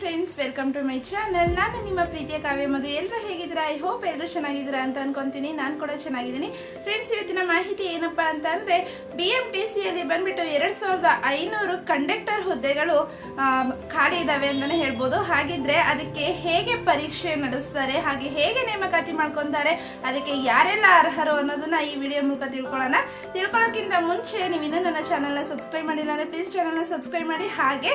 Friends welcome to my channel ನಾನು ನಿಮ್ಮ ಪ್ರೀತಿಯ ಕಾವ್ಯ ಮಧು. ಎಲ್ಲರೂ ಹೇಗಿದ್ದೀರಾ? ಐ ಹೋಪ್ ಎಲ್ಲರೂ ಚೆನ್ನಾಗಿದ್ದೀರಾ ಅಂತ ಅನ್ಕೊಂತೀನಿ. ನಾನು ಕೂಡ ಚೆನ್ನಾಗಿದ್ದೀನಿ. ಫ್ರೆಂಡ್ಸ್ ಇವತ್ತಿನ ಮಾಹಿತಿ ಏನಪ್ಪ ಅಂತ ಅಂದರೆ ಬಿ ಎಂ ಟಿ ಸಿಯಲ್ಲಿ ಬಂದ್ಬಿಟ್ಟು ಎರಡು ಸಾವಿರದ ಐನೂರು ಕಂಡಕ್ಟರ್ ಹುದ್ದೆಗಳು ಖಾಲಿ ಇದ್ದಾವೆ ಅಂತಲೇ ಹೇಳ್ಬೋದು. ಹಾಗಿದ್ರೆ ಅದಕ್ಕೆ ಹೇಗೆ ಪರೀಕ್ಷೆ ನಡೆಸ್ತಾರೆ, ಹಾಗೆ ಹೇಗೆ ನೇಮಕಾತಿ ಮಾಡ್ಕೊತಾರೆ, ಅದಕ್ಕೆ ಯಾರೆಲ್ಲ ಅರ್ಹರು ಅನ್ನೋದನ್ನ ಈ ವಿಡಿಯೋ ಮೂಲಕ ತಿಳ್ಕೊಳ್ಳೋಣ. ತಿಳ್ಕೊಳ್ಳೋಕ್ಕಿಂತ ಮುಂಚೆ ನೀವು ಇನ್ನೂ ನನ್ನ ಚಾನಲ್ನ ಸಬ್ಸ್ಕ್ರೈಬ್ ಮಾಡಿಲ್ಲ ಅಂದರೆ ಪ್ಲೀಸ್ ಚಾನಲ್ನ ಸಬ್ಸ್ಕ್ರೈಬ್ ಮಾಡಿ. ಹಾಗೆ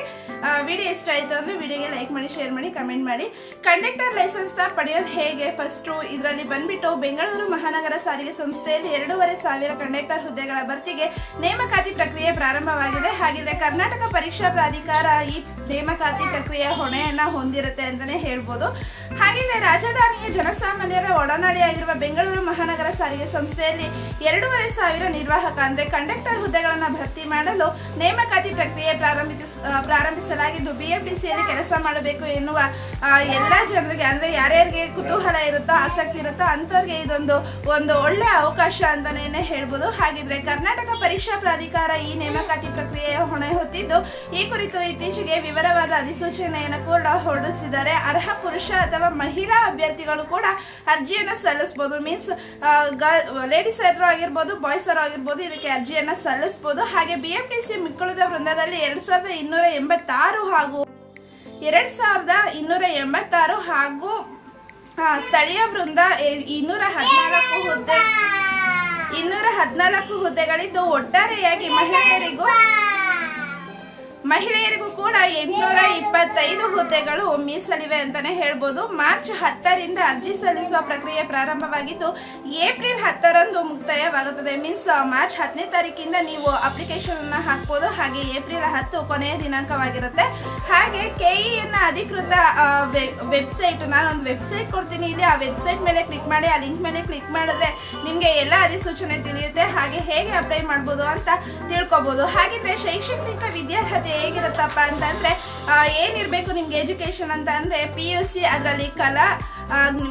ವಿಡಿಯೋ ಇಷ್ಟ ಅಂದರೆ ಅಂದ್ರೆ ವಿಡಿಯೋಗೆ ಲೈಕ್ ಮಾಡಿ ಶೇರ್ ಮಾಡಿ ಕಮೆಂಟ್ ಮಾಡಿ. ಕಂಡಕ್ಟರ್ ಲೈಸೆನ್ಸ್ನ ಪಡೆಯೋದು ಹೇಗೆ? ಫಸ್ಟ್ ಇದರಲ್ಲಿ ಬಂದ್ಬಿಟ್ಟು ಬೆಂಗಳೂರು ಮಹಾನಗರ ಸಾರಿಗೆ ಸಂಸ್ಥೆಯಲ್ಲಿ ಎರಡೂವರೆ ಸಾವಿರ ಕಂಡಕ್ಟರ್ ಹುದ್ದೆಗಳ ಭರ್ತಿಗೆ ನೇಮಕಾತಿ ಪ್ರಕ್ರಿಯೆ ಪ್ರಾರಂಭವಾಗಿದೆ. ಹಾಗಿದ್ರೆ ಕರ್ನಾಟಕ ಪರೀಕ್ಷಾ ಪ್ರಾಧಿಕಾರ ಈ ನೇಮಕಾತಿ ಪ್ರಕ್ರಿಯೆ ಹೊಣೆಯನ್ನ ಹೊಂದಿರುತ್ತೆ ಅಂತಾನೆ ಹೇಳ್ಬೋದು. ಹಾಗಿದ್ರೆ ರಾಜಧಾನಿಯ ಜನಸಾಮಾನ್ಯರ ಒಡನಾಡಿಯಾಗಿರುವ ಬೆಂಗಳೂರು ಮಹಾನಗರ ಸಾರಿಗೆ ಸಂಸ್ಥೆಯಲ್ಲಿ ಎರಡೂವರೆ ಸಾವಿರ ನಿರ್ವಾಹಕ ಅಂದ್ರೆ ಕಂಡಕ್ಟರ್ ಹುದ್ದೆಗಳನ್ನ ಭರ್ತಿ ಮಾಡಲು ನೇಮಕಾತಿ ಪ್ರಕ್ರಿಯೆ ಪ್ರಾರಂಭಿಸ ಪ್ರಾರಂಭಿಸಲಾಗಿದ್ದು ಬಿಎಂಟಿಸಿಯಲ್ಲಿ ಕೆಲಸ ಮಾಡಬೇಕು ಎನ್ನುವ ಎಲ್ಲ ಜನರಿಗೆ ಅಂದ್ರೆ ಯಾರ್ಯಾರಿಗೆ ಕುತೂಹಲ ಇರುತ್ತೋ, ಆಸಕ್ತಿ ಇರುತ್ತೋ, ಅಂಥವ್ರಿಗೆ ಇದೊಂದು, ಒಂದು ಒಳ್ಳೆ ಅವಕಾಶ ಅಂತಾನೆ ಹೇಳ್ಬೋದು. ಹಾಗಿದ್ರೆ ಕರ್ನಾಟಕ ಪರೀಕ್ಷಾ ಪ್ರಾಧಿಕಾರ ಈ ನೇಮಕಾತಿ ಪ್ರಕ್ರಿಯೆ ಹೊಣೆ ಹೊತ್ತಿದ್ದು, ಈ ಕುರಿತು ಇತ್ತೀಚೆಗೆ ವಿವರವಾದ ಅಧಿಸೂಚನೆಯನ್ನು ಕೂಡ ಹೊರಡಿಸಿದ್ದಾರೆ. ಅರ್ಹ ಪುರುಷ ಅಥವಾ ಮಹಿಳಾ ಅಭ್ಯರ್ಥಿಗಳು ಕೂಡ ಅರ್ಜಿಯನ್ನು ಸಲ್ಲಿಸಬಹುದು ಮೀನ್ಸ್ ಲೇಡೀಸ್ ಹತ್ರ ಆಗಿರ್ಬೋದು ಬಾಯ್ಸ್ ಅವರು ಆಗಿರ್ಬೋದು, ಇದಕ್ಕೆ ಅರ್ಜಿಯನ್ನು ಸಲ್ಲಿಸಬಹುದು ಹಾಗೆ ಬಿಎಂಟಿಸಿ ಮಿಕ್ಕುಳಿದ ವೃಂದದಲ್ಲಿ ಎರಡ್ ಸಾವಿರದ ಇನ್ನೂರ ಎಂಬತ್ತಾರು ಹಾಗೂ ಎರಡ್ ಸಾವಿರದ ಇನ್ನೂರ ಎಂಬತ್ತಾರು ಹಾಗೂ ಸ್ಥಳೀಯ ವೃಂದ ಇನ್ನೂರ ಹದಿನಾಲ್ಕು ಹುದ್ದೆ, ಇನ್ನೂರ ಹದಿನಾಲ್ಕು ಹುದ್ದೆಗಳಿದ್ದು ಒಟ್ಟಾರೆಯಾಗಿ ಮಹಿಳೆಯರಿಗೂ ಮಹಿಳೆಯರಿಗೂ ಕೂಡ ಎಂಟುನೂರ ಇಪ್ಪತ್ತೈದು ಹುದ್ದೆಗಳು ಮೀಸಲಿವೆ ಅಂತಾನೆ ಹೇಳ್ಬೋದು. ಮಾರ್ಚ್ ಹತ್ತರಿಂದ ಅರ್ಜಿ ಸಲ್ಲಿಸುವ ಪ್ರಕ್ರಿಯೆ ಪ್ರಾರಂಭವಾಗಿದ್ದು, ಏಪ್ರಿಲ್ ಹತ್ತರಂದು ಮುಕ್ತಾಯವಾಗುತ್ತದೆ. ಮೀನ್ಸ್ ಮಾರ್ಚ್ ಹತ್ತನೇ ತಾರೀಕಿಂದ ನೀವು ಅಪ್ಲಿಕೇಶನ್ ಅನ್ನ ಹಾಕ್ಬೋದು. ಹಾಗೆ ಏಪ್ರಿಲ್ ಹತ್ತು ಕೊನೆಯ ದಿನಾಂಕವಾಗಿರುತ್ತೆ. ಹಾಗೆ ಕೆಇಎನ್ನ ಅಧಿಕೃತ ವೆಬ್ಸೈಟ್ ಒಂದು ವೆಬ್ಸೈಟ್ ಕೊಡ್ತೀನಿ. ಇಲ್ಲಿ ಆ ವೆಬ್ಸೈಟ್ ಮೇಲೆ ಕ್ಲಿಕ್ ಮಾಡಿ, ಆ ಲಿಂಕ್ ಮೇಲೆ ಕ್ಲಿಕ್ ಮಾಡಿದ್ರೆ ನಿಮಗೆ ಎಲ್ಲ ಅಧಿಸೂಚನೆ ತಿಳಿಯುತ್ತೆ. ಹಾಗೆ ಹೇಗೆ ಅಪ್ಲೈ ಮಾಡ್ಬೋದು ಅಂತ ತಿಳ್ಕೊಬೋದು. ಹಾಗಿದ್ರೆ ಶೈಕ್ಷಣಿಕ ವಿದ್ಯಾರ್ಹತೆ ಹೇಗಿರುತ್ತಪ್ಪ ಅಂತಂದ್ರೆ ಏನಿರ್ಬೇಕು ನಿಮ್ಗೆ ಎಜುಕೇಶನ್ ಅಂತ ಅಂದ್ರೆ ಪಿ ಯು ಸಿ ಅದರಲ್ಲಿ ಕಲಾ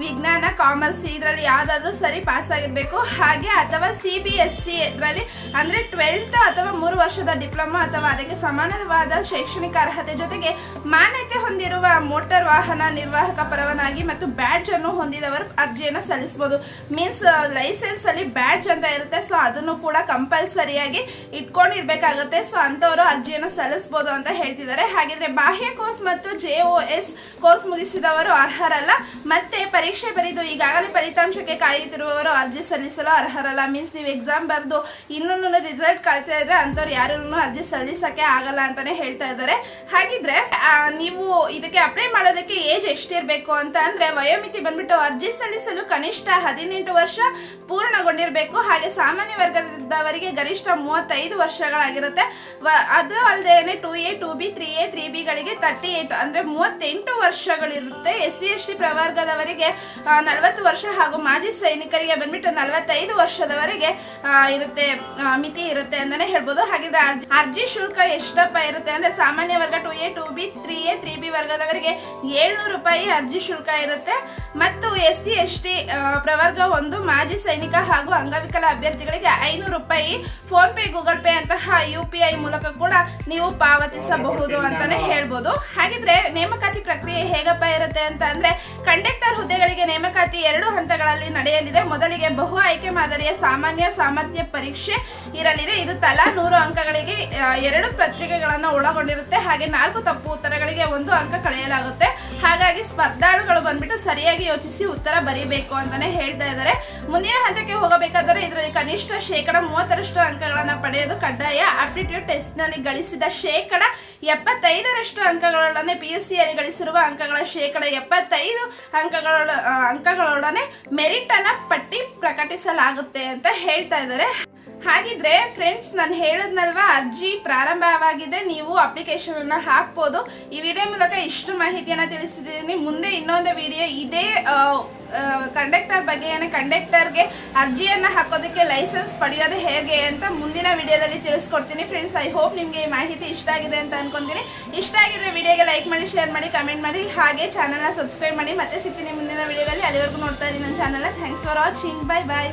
ವಿಜ್ಞಾನ, ಕಾಮರ್ಸ್ ಇದರಲ್ಲಿ ಯಾವುದಾದ್ರೂ ಸರಿ ಪಾಸ್ ಆಗಿರಬೇಕು. ಹಾಗೆ ಅಥವಾ ಸಿ ಬಿ ಎಸ್ ಸಿ ಇದರಲ್ಲಿ ಅಂದ್ರೆ ಟ್ವೆಲ್ತ್ ಅಥವಾ ಮೂರು ವರ್ಷದ ಡಿಪ್ಲೊಮಾ ಅಥವಾ ಅದಕ್ಕೆ ಸಮಾನವಾದ ಶೈಕ್ಷಣಿಕ ಅರ್ಹತೆ ಜೊತೆಗೆ ಮಾನ್ಯತೆ ಹೊಂದಿರುವ ಮೋಟಾರ್ ವಾಹನ ನಿರ್ವಾಹಕ ಪರವಾನಗಿ ಮತ್ತು ಬ್ಯಾಡ್ಜ್ ಅನ್ನು ಹೊಂದಿದವರು ಅರ್ಜಿಯನ್ನು ಸಲ್ಲಿಸಬಹುದು. ಮೀನ್ಸ್ ಲೈಸೆನ್ಸ್ ಅಲ್ಲಿ ಬ್ಯಾಡ್ಜ್ ಅಂತ ಇರುತ್ತೆ. ಸೊ ಅದನ್ನು ಕೂಡ ಕಂಪಲ್ಸರಿಯಾಗಿ ಇಟ್ಕೊಂಡಿರ್ಬೇಕಾಗುತ್ತೆ. ಸೊ ಅಂತವರು ಅರ್ಜಿಯನ್ನು ಸಲ್ಲಿಸಬಹುದು ಅಂತ ಹೇಳ್ತಿದ್ದಾರೆ. ಹಾಗಿದ್ರೆ ಬಾಹ್ಯ ಕೋರ್ಸ್ ಮತ್ತು ಜೆ ಓ ಎಸ್ ಕೋರ್ಸ್ ಮುಗಿಸಿದವರು ಅರ್ಹರಲ್ಲ. ಮತ್ತೆ ಪರೀಕ್ಷೆ ಬರೆದು ಈಗಾಗಲೇ ಫಲಿತಾಂಶಕ್ಕೆ ಕಾಯುತ್ತಿರುವವರು ಅರ್ಜಿ ಸಲ್ಲಿಸಲು ಅರ್ಹರಲ್ಲ. ಮೀನ್ಸ್ ನೀವು ಎಕ್ಸಾಮ್ ಬರೆದು ಇನ್ನೊಂದು ರಿಸಲ್ಟ್ ಕಳ್ತಾ ಇದ್ರೆ ಅಂತವ್ರು ಯಾರು ಅರ್ಜಿ ಸಲ್ಲಿಸಕ್ಕೆ ಆಗಲ್ಲ ಅಂತಾನೆ ಹೇಳ್ತಾ ಇದ್ದಾರೆ. ಹಾಗಿದ್ರೆ ನೀವು ಇದಕ್ಕೆ ಅಪ್ಲೈ ಮಾಡೋದಕ್ಕೆ ಏಜ್ ಎಷ್ಟಿರಬೇಕು ಅಂತ ಅಂದ್ರೆ ವಯೋಮಿತಿ ಬಂದ್ಬಿಟ್ಟು ಅರ್ಜಿ ಸಲ್ಲಿಸಲು ಕನಿಷ್ಠ ಹದಿನೆಂಟು ವರ್ಷ ಪೂರ್ಣಗೊಂಡಿರಬೇಕು. ಹಾಗೆ ಸಾಮಾನ್ಯ ವರ್ಗದವರಿಗೆ ಗರಿಷ್ಠ ಮೂವತ್ತೈದು ವರ್ಷಗಳಾಗಿರುತ್ತೆ. ಅದು ಅಲ್ಲದೆ two A two B three A three ಬಿಗಳಿಗೆ thirty eight ಅಂದ್ರೆ ಮೂವತ್ತೆಂಟು ವರ್ಷಗಳಿರುತ್ತೆ. ಎಸ್ ಸಿ ಎಸ್ ಟಿ ಪ್ರವರ್ಗದವರಿಗೆ ನಲವತ್ತು ವರ್ಷ ಹಾಗೂ ಮಾಜಿ ಸೈನಿಕರಿಗೆ ಬಂದ್ಬಿಟ್ಟು ನಲವತ್ತೈದು ವರ್ಷದವರೆಗೆ ಇರುತ್ತೆ ಮಿತಿ ಇರುತ್ತೆ ಅಂತಾನೆ ಹೇಳ್ಬೋದು. ಹಾಗಿದ್ರೆ ಅರ್ಜಿ- ಅರ್ಜಿ ಶುಲ್ಕ ಎಷ್ಟಪ್ಪ ಇರುತ್ತೆ ಅಂದ್ರೆ ಸಾಮಾನ್ಯ ವರ್ಗ two A two B three A three B ವರ್ಗದವರಿಗೆ ಏಳ್ನೂರು ರೂಪಾಯಿ ಅರ್ಜಿ ಶುಲ್ಕ ಇರುತ್ತೆ. ಮತ್ತು ಎಸ್ ಸಿ ಎಸ್ ಟಿ ಪ್ರವರ್ಗ ಒಂದು, ಮಾಜಿ ಸೈನಿಕ ಹಾಗೂ ಅಂಗವಿಕಲ ಅಭ್ಯರ್ಥಿಗಳಿಗೆ ಐನೂರು ರೂಪಾಯಿ ಫೋನ್ ಪೇ, ಗೂಗಲ್ ಪೇ ಅಂತಹ ಯು ಪಿ ಐ ಮೂಲಕ ಕೂಡ ನೀವು ಪಾವತಿಸಬಹುದು ಅಂತಾನೆ ಹೇಳ್ಬೋದು. ಹಾಗಿದ್ರೆ ನೇಮಕಾತಿ ಪ್ರಕ್ರಿಯೆ ಹೇಗಪ್ಪ ಇರುತ್ತೆ ಅಂತ ಅಂದ್ರೆ ಕಂಡಕ್ಟರ್ ಹುದ್ದೆಗಳಿಗೆ ನೇಮಕಾತಿ ಎರಡು ಹಂತಗಳಲ್ಲಿ ನಡೆಯಲಿದೆ. ಮೊದಲಿಗೆ ಬಹು ಆಯ್ಕೆ ಮಾದರಿಯ ಸಾಮಾನ್ಯ ಸಾಮರ್ಥ್ಯ ಪರೀಕ್ಷೆ ಇರಲಿದೆ. ಇದು ತಲಾ ನೂರು ಅಂಕಗಳಿಗೆ ಎರಡು ಪತ್ರಿಕೆಗಳನ್ನು ಒಳಗೊಂಡಿರುತ್ತೆ. ಹಾಗೆ ನಾಲ್ಕು ತಪ್ಪು ಉತ್ತರಗಳಿಗೆ ಒಂದು ಅಂಕ ಕಳೆಯಲಾಗುತ್ತೆ. ಹಾಗಾಗಿ ಸ್ಪರ್ಧಾಳುಗಳು ಬಂದ್ಬಿಟ್ಟು ಸರಿಯಾಗಿ ಯೋಚಿಸಿ ಉತ್ತರ ಬರೀಬೇಕು ಅಂತಾನೆ ಹೇಳ್ತಾ ಇದ್ದಾರೆ. ಮುಂದಿನ ಹಂತಕ್ಕೆ ಹೋಗಬೇಕಾದರೆ ಇದರಲ್ಲಿ ಕನಿಷ್ಠ ಶೇಕಡ ಮೂವತ್ತರಷ್ಟು ಅಂಕಗಳನ್ನ ಪಡೆಯೋದು ಕಡ್ಡಾಯ. ಆಪ್ಟಿಟ್ಯೂಡ್ ಟೆಸ್ಟ್ನಲ್ಲಿ ಗಳಿಸಿದ ಶೇಕಡ ಎಪ್ಪತ್ತೈದರಷ್ಟು ಅಂಕಗಳೊಡನೆ ಪಿ ಯು ಯಲ್ಲಿ ಗಳಿಸಿರುವ ಅಂಕಗಳ ಶೇಕಡ ಎಪ್ಪತ್ತೈದು ಅಂಕಗಳ ಆ, ಅಂಕಗಳೊಡನೆ ಮೆರಿಟ್ ಅನ್ನ ಪಟ್ಟಿ ಪ್ರಕಟಿಸಲಾಗುತ್ತೆ ಅಂತ ಹೇಳ್ತಾ ಇದ್ದಾರೆ. ಹಾಗಿದ್ರೆ ಫ್ರೆಂಡ್ಸ್ ನಾನು ಹೇಳದ್ನಲ್ವಾ ಅರ್ಜಿ ಪ್ರಾರಂಭವಾಗಿದೆ. ನೀವು ಅಪ್ಲಿಕೇಶನ್ ಅನ್ನ ಹಾಕ್ಬೋದು. ಈ ವಿಡಿಯೋ ಮೂಲಕ ಇಷ್ಟು ಮಾಹಿತಿಯನ್ನ ತಿಳಿಸಿದ್ದೀನಿ ಮುಂದೆ ಇನ್ನೊಂದು ವಿಡಿಯೋ ಇದೇ ಕಂಡಕ್ಟರ್ ಬಗ್ಗೆ ಏನೇ ಕಂಡಕ್ಟರ್ಗೆ ಅರ್ಜಿಯನ್ನು ಹಾಕೋದಕ್ಕೆ ಲೈಸೆನ್ಸ್ ಪಡೆಯೋದು ಹೇಗೆ ಅಂತ ಮುಂದಿನ ವಿಡಿಯೋದಲ್ಲಿ ತಿಳಿಸ್ಕೊಡ್ತೀನಿ. ಫ್ರೆಂಡ್ಸ್ ಐ ಹೋಪ್ ನಿಮಗೆ ಈ ಮಾಹಿತಿ ಇಷ್ಟ ಆಗಿದೆ ಅಂತ ಅನ್ಕೊಂತೀನಿ. ಇಷ್ಟ ಆಗಿದ್ರೆ ವಿಡಿಯೋಗೆ ಲೈಕ್ ಮಾಡಿ ಶೇರ್ ಮಾಡಿ ಕಮೆಂಟ್ ಮಾಡಿ, ಹಾಗೆ ಚಾನಲ್ನ ಸಬ್ಸ್ಕ್ರೈಬ್ ಮಾಡಿ. ಮತ್ತೆ ಸಿಗ್ತೀನಿ ಮುಂದಿನ ವಿಡಿಯೋದಲ್ಲಿ. ಅಲ್ಲಿವರೆಗೂ ನೋಡ್ತಾ ಇದ್ದೀನಿ ನನ್ನ ಚಾನಲ್ನ thanks for watching bye bye